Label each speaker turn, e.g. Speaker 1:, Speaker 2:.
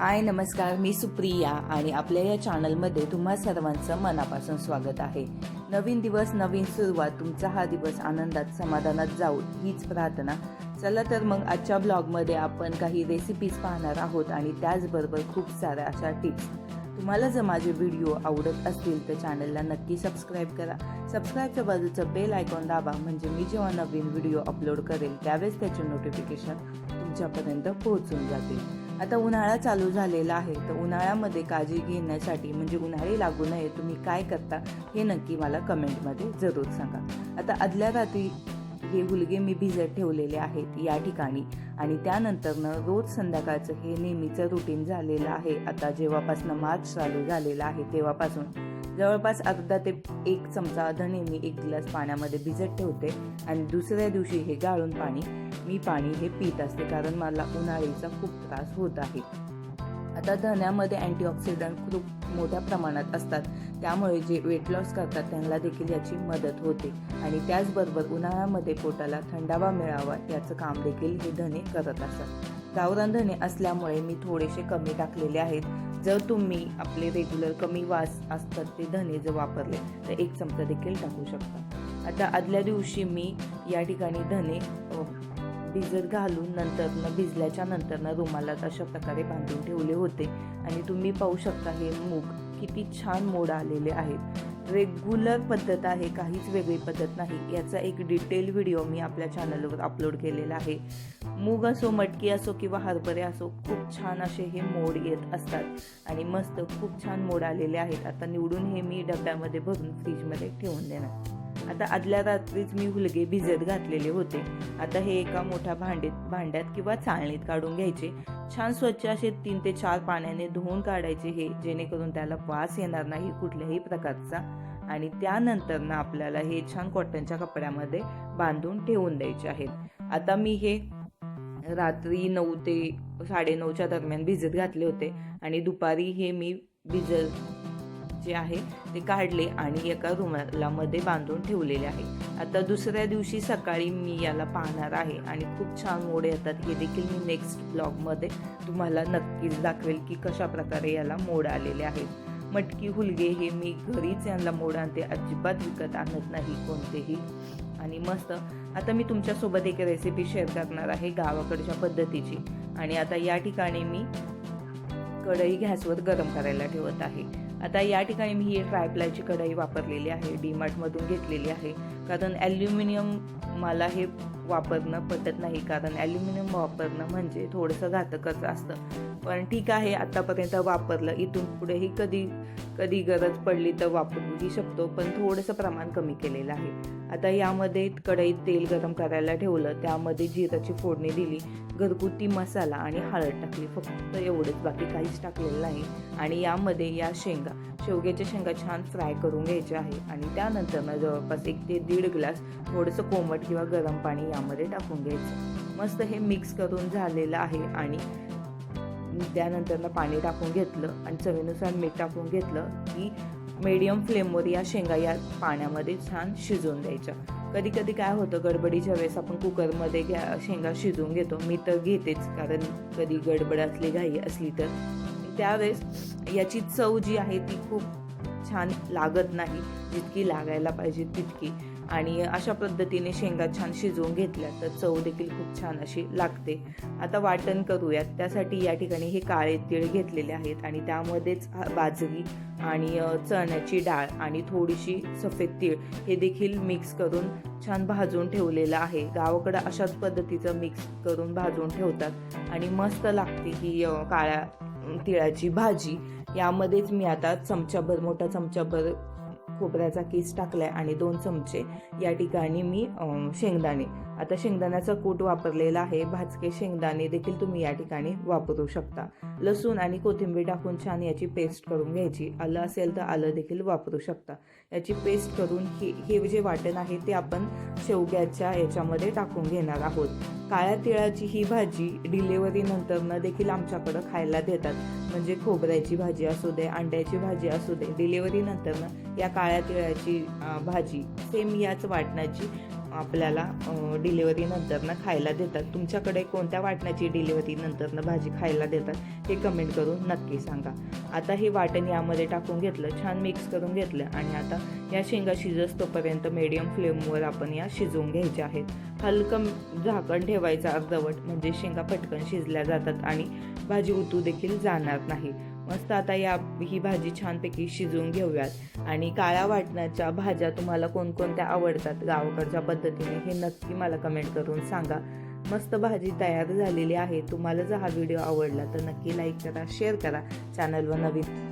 Speaker 1: हाय नमस्कार. मी सुप्रिया आणि आपल्या या चॅनलमध्ये तुम्हा सर्वांचं मनापासून स्वागत आहे. नवीन दिवस नवीन सुरुवात तुमचा हा दिवस आनंदात समाधानात जाऊ हीच प्रार्थना. चला तर मग आजच्या ब्लॉगमध्ये आपण काही रेसिपीज पाहणार आहोत आणि त्याचबरोबर खूप साऱ्या अशा टिप्स तुम्हाला जर माझे व्हिडिओ आवडत असतील तर चॅनलला नक्की सबस्क्राईब करा. सबस्क्राईबच्या बाजूचं बेल आयकॉन दाबा म्हणजे मी जेव्हा नवीन व्हिडिओ अपलोड करेल त्यावेळेस त्याचे नोटिफिकेशन तुमच्यापर्यंत पोहोचून जातील. आता उन्हाळा चालू झालेला आहे. तर उन्हाळ्यामध्ये काळजी घेण्यासाठी म्हणजे उन्हाळी लागू नये तुम्ही काय करता हे नक्की मला कमेंटमध्ये जरूर सांगा. आता आदल्या रात्री हे हुलगे मी भिजत ठेवलेले आहेत या ठिकाणी. आणि त्यानंतरनं रोज संध्याकाळचं हे नेहमीचं रुटीन झालेलं आहे. आता जेव्हापासून मार्च चालू झालेला आहे तेव्हापासून जवळपास अर्धा ते एक चमचा धणे मी एक ग्लास पाण्यामध्ये भिजत ठेवते आणि दुसऱ्या दिवशी हे गाळून पाणी मी पाणी हे पित असते कारण मला उन्हाळीचा खूप त्रास होत आहे. आता धण्यामध्ये अँटीऑक्सिडंट खूप मोठ्या प्रमाणात असतात. त्यामुळे जे वेट लॉस करतात त्यांना देखील याची मदत होते. आणि त्याचबरोबर उन्हाळ्यामध्ये पोटाला थंडावा मिळावा याचं काम देखील हे धणे करत असतात. गावरान धणे असल्यामुळे मी थोडेसे कमी टाकलेले आहेत. जर तुम्ही आपले रेग्युलर कमी वास असतात ते धने जर वापरले तर एक चमचा देखील टाकू शकता. आता आदल्या दिवशी मी या ठिकाणी धने भिजत घालून नंतरनं भिजल्याच्या नंतरनं रुमालात अशा प्रकारे बांधून ठेवले होते. आणि तुम्ही पाहू शकता हे मूग किती छान मोड आलेले आहेत. रेग्युलर पद्धत आहे काहीच वेगळी पद्धत नाही. याचा एक डिटेल व्हिडिओ मी आपल्या चॅनलवर अपलोड केलेला आहे. मूग असो मटकी असो किंवा हरभरे असो खूप छान असे हे मोड येत असतात. आणि मस्त खूप छान मोड आलेले आहेत. आता निवडून हे मी डब्यामध्ये भरून फ्रीजमध्ये ठेवून देणार. आता आदल्या रात्रीच मी हुलगे भिजत घातलेले होते. आता हे एका मोठ्या भांडीत भांड्यात किंवा चाळणीत काढून घ्यायचे. छान स्वच्छ असे तीन ते चार पाण्याने धुवून काढायचे हे जेणेकरून त्याला वास येणार नाही कुठल्याही प्रकारचा. आणि त्यानंतर ना आपल्याला हे छान कॉटनच्या कपड्यामध्ये बांधून ठेवून द्यायचे आहेत. आता मी हे रात्री नऊ ते साडेनऊच्या दरम्यान भिजत घातले होते. आणि दुपारी हे मी भिजत जे आहे ते काढले आणि एका रुमालामध्ये बांधून ठेवलेले आहे. आता दुसऱ्या दिवशी सकाळी मी याला पाहणार आहे आणि खूप छान मोड येतात. हे देखील मी नेक्स्ट ब्लॉगमध्ये तुम्हाला नक्कीच दाखवेल की कशा प्रकारे याला मोड आलेले आहेत. मटकी हुलगे हे मी घरीच यांना मोड आणते. अजिबात विकत आणत नाही कोणतेही. आणि मस्त. आता मी तुमच्यासोबत एक रेसिपी शेअर करणार आहे गावाकडच्या पद्धतीची. आणि आता या ठिकाणी मी कढई गॅसवर गरम करायला ठेवत आहे. आता या ठिकाणी मी ही ट्रायप्लायची कढई वापरलेली आहे. डीमार्टमधून घेतलेली आहे. कारण ॲल्युमिनियम मला हे वापरणं पटत नाही कारण ॲल्युमिनियम वापरणं म्हणजे थोडंसं घातकच असतं. पण ठीक आहे आत्तापर्यंत वापरलं इथून पुढेही कधी कधी गरज पडली तर वापरूही शकतो पण थोडंसं प्रमाण कमी केलेलं आहे. आता यामध्ये कढईत तेल गरम करायला ठेवलं त्यामध्ये जिराची फोडणी दिली घरगुती मसाला आणि हळद टाकली फक्त एवढंच बाकी काहीच टाकलेलं नाही. आणि यामध्ये या शेंगा शेवग्याच्या शेंगा छान फ्राय करून घ्यायच्या आहे. आणि त्यानंतर जवळपास एक ते दीड ग्लास थोडंसं कोमट किंवा गरम पाणी या तेलामध्ये टाकून घ्यायचं. मस्त हे मिक्स करून झालेलं आहे आणि त्यानंतर पाणी टाकून घेतलं आणि चवीनुसार मीठ टाकून घेतलं की मीडियम फ्लेमवर या शेंगा या पाण्यामध्ये छान शिजवून द्यायच्या. कधी कधी काय होतं गडबडीच्या वेळेस आपण कुकरमध्ये घ्या शेंगा शिजवून घेतो. मी तर घेतेच कारण कधी गडबड असली घाई असली तर. त्यावेळेस याची चव जी आहे ती खूप छान लागत नाही. जितकी लागायला पाहिजे तितकी. आणि अशा पद्धतीने शेंगा छान शिजवून घेतल्या तर चव देखील खूप छान अशी लागते. आता वाटण करूयात. त्यासाठी या ठिकाणी हे काळे तीळ घेतलेले आहेत आणि त्यामध्येच बाजरी आणि चण्याची डाळ आणि थोडीशी सफेद तीळ हे देखील मिक्स करून छान भाजून ठेवलेलं आहे. गावाकडं अशाच पद्धतीचं मिक्स करून भाजून ठेवतात आणि मस्त लागते ही काळ्या तिळाची भाजी. यामध्येच मी आता चमचाभर मोठा चमचाभर खोबऱ्याचा किस टाकलाय आणि दोन चमचे या ठिकाणी मी शेंगदाणे. आता शेंगदाण्याचा कूट वापरलेला आहे. भाजके शेंगदाणे देखील तुम्ही या ठिकाणी वापरू शकता. लसूण आणि कोथिंबीर टाकून छान याची पेस्ट करून घ्यायची. आलं असेल तर आलं देखील वापरू शकता. याची पेस्ट करून हे हे जे वाटण आहे ते आपण शेवग्याच्या याच्यामध्ये टाकून घेणार आहोत. काळ्या तिळाची ही भाजी डिलेवरीनंतरनं देखील आमच्याकडं खायला देतात. म्हणजे खोबऱ्याची भाजी असू दे अंड्याची भाजी असू दे डिलेवरीनंतरनं या काळ्या तिळाची भाजी. सेम याच वाटणाची आपल्याला डिलिव्हरी नंतरनं खायला देतात. तुमच्याकडे कोणत्या वाटण्याची डिलिव्हरी नंतरनं भाजी खायला देतात हे कमेंट करून नक्की सांगा. आता हे वाटण यामध्ये टाकून घेतलं छान मिक्स करून घेतलं आणि आता या शेंगा शिजस्तोपर्यंत मिडियम फ्लेमवर आपण या शिजवून घ्यायच्या आहेत. हलकं झाकण ठेवायचं अर्धवट म्हणजे शेंगा पटकन शिजल्या जातात आणि भाजी उतू देखील जाणार नाही. मस्त. आता या ही भाजी छानपैकी शिजवून घेऊयात. आणि काळ्या वाटणाच्या भाज्या तुम्हाला कोणकोणत्या आवडतात गावाकडच्या पद्धतीने हे नक्की मला कमेंट करून सांगा. मस्त भाजी तयार झालेली आहे. तुम्हाला जर हा व्हिडिओ आवडला तर नक्की लाईक करा शेअर करा. चॅनलवर नवीन